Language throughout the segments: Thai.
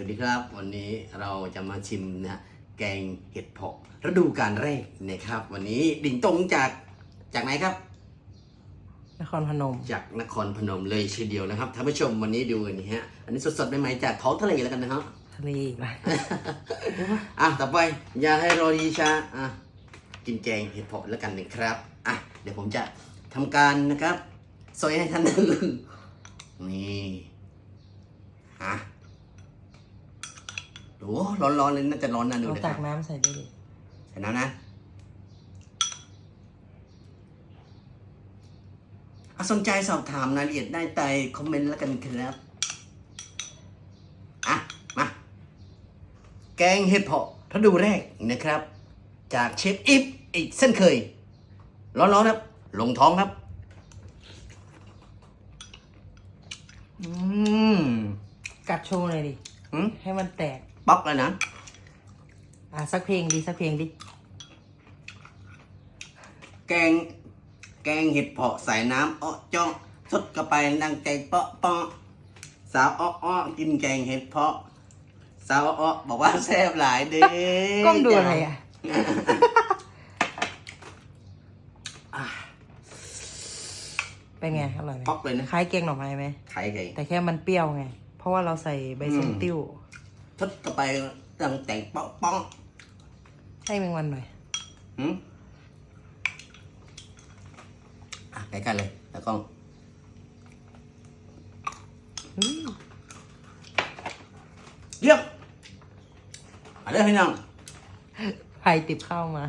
วัสดีครับ วันนี้เราจะมาชิมนะฮะแกงเห็ดเผาะฤดูกาลแรกนะครับ วันนี้ดิ่งตรงจากจากไหนครับ นครพนม จากนครพนมเลยทีเดียวนะครับท่านผู้ชมวันนี้ดูอันนี้ฮะอันนี้สดๆใหม่ๆจากท้องทะเลแล้วกันนะครับทะเลอีกแล้วอะต่อไปอย่าให้รอดีช้าอะกินแกงเห็ดเผาะแล้วกันนะครับอะเดี๋ยวผมจะทำการนะครับซอยให้ท่านดูนี่ฮะ โอ้ร้อนๆเลยน่าจะร้อนนะดูเอานะคตัรักบน้ำใส่ด้วยดิใส่น้ำนะอะสนใจสอบถามรายละเอียดได้ใต้คอมเมนต์แล้วกันครับ อะ มา แกงเห็ดเผาะฤดูแรกนะครับ จากเชฟอิฟอีกเส้นเคย ร้อนๆครับ ลงท้องครับ อืม กัดโชว์หน่อยดิ หืม ให้มันแตก ป๊อกเลยนะ อะสักเพลงดิสักเพลงดิ แกง แกงเห็ดเผาะใส่น้ำอ้อเจาะสดกระไปนั่งใจเปาะเปาะสาวอ้ออ้อกินแกงเห็ดเผาะ สาวอ้ออ้อบอกว่าแซ่บหลายเด้ก้มดูอะไรอะ เป็นไงอร่อยไหมป๊อกเลยนะคล้ายแกงหน่อไม้ไหม ไข่ไก่แต่แค่มันเปรี้ยวไง เพราะว่าเราใส่ใบส้มอืมติ้ว ทดกระไปนั่งแต่งเปาะเปาะให้แมงวันหน่อยหืมอะใกล้ๆเลยแล้วก็อืมเยี่ยมมาเด้อพี่น้องไผ่ติบเข้ามา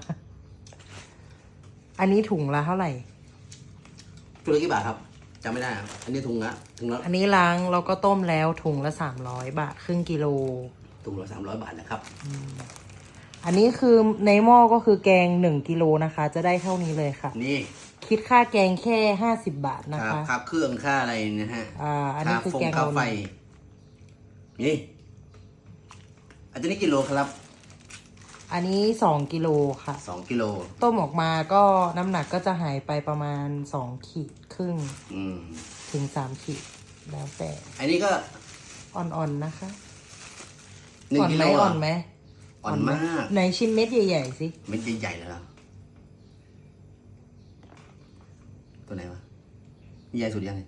อันนี้ถุงละเท่าไหร่ถุงละกี่บาทครับ จำไม่ได้ครับอันนี้ถุงละถุงละอันนี้ล้างเราก็ต้มแล้วถุงละสามร้อยบาทครึ่งกิโล ถุงละสามร้อยบาทนะครับ อันนี้คือในหม้อก็คือแกงหนึ่งกิโลนะคะ จะได้เท่านี้เลยค่ะ นี่คิดค่าแกงแค่ห้าสิบบาทนะค่าคะค่าเครื่องค่าอะไรนะฮะอ่าอันนี้ค่าคือฟงแกงค่าเราไฟ นี่ อันนี้กิโลครับอันนี้สองกิโลค่ะ สองกิโล ต้มออกมาก็น้ำหนักก็จะหายไปประมาณสองขีดค รึ่งอืม ถึงสามขีดแล้วแต่อันนี้ก็อ่อนๆนะคะหนึ่งอ่อนกิไหโลมอ่อนไหมอ่อนมากไหนชิมเม็ดใหญ่ๆสิเม็ดใหญ่ๆเลยครับตัวไหนวะนี่ใหญ่สุดยังไง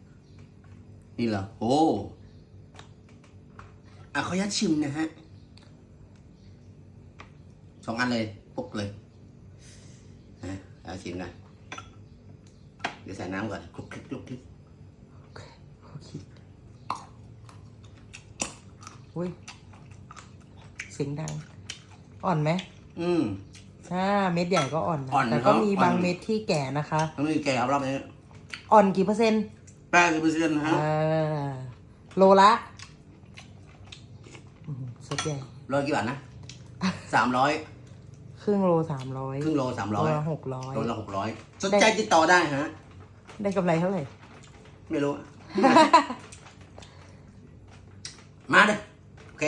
นี่เหรอโอ้อะเขายัดชิมนะฮะสองอันเลยปุ๊กเลยนะเอาชิมนะ เดี๋ยวใส่น้ำก่อนคลุกคลิกคลุกคลิกโอเคอุ้ยเสียงดัง อ่อนไหมอืมถ้าเม็ดใหญ่ก็อ่อนนะอ่อนแต่ก็ครับมีอ่อนบางเม็ดที่แก่นะคะแล้วมีแกเอารอบนี้อ่อนกี่เปอร์เซ็นต์แปดสิบเปอร์เซ็นต์นะฮะอ่าโลละอื้อหือสุดใหญ่ ร้อยกี่บาทนะสามร้อยครึ่งโลสามร้อยครึ่งโลสามร้อยละหกร้อยโลละหกร้อยสนใจติดต่อได้ฮะ ได้กำไรเท่าไหร่ ไม่รู้มาเด้อโอเค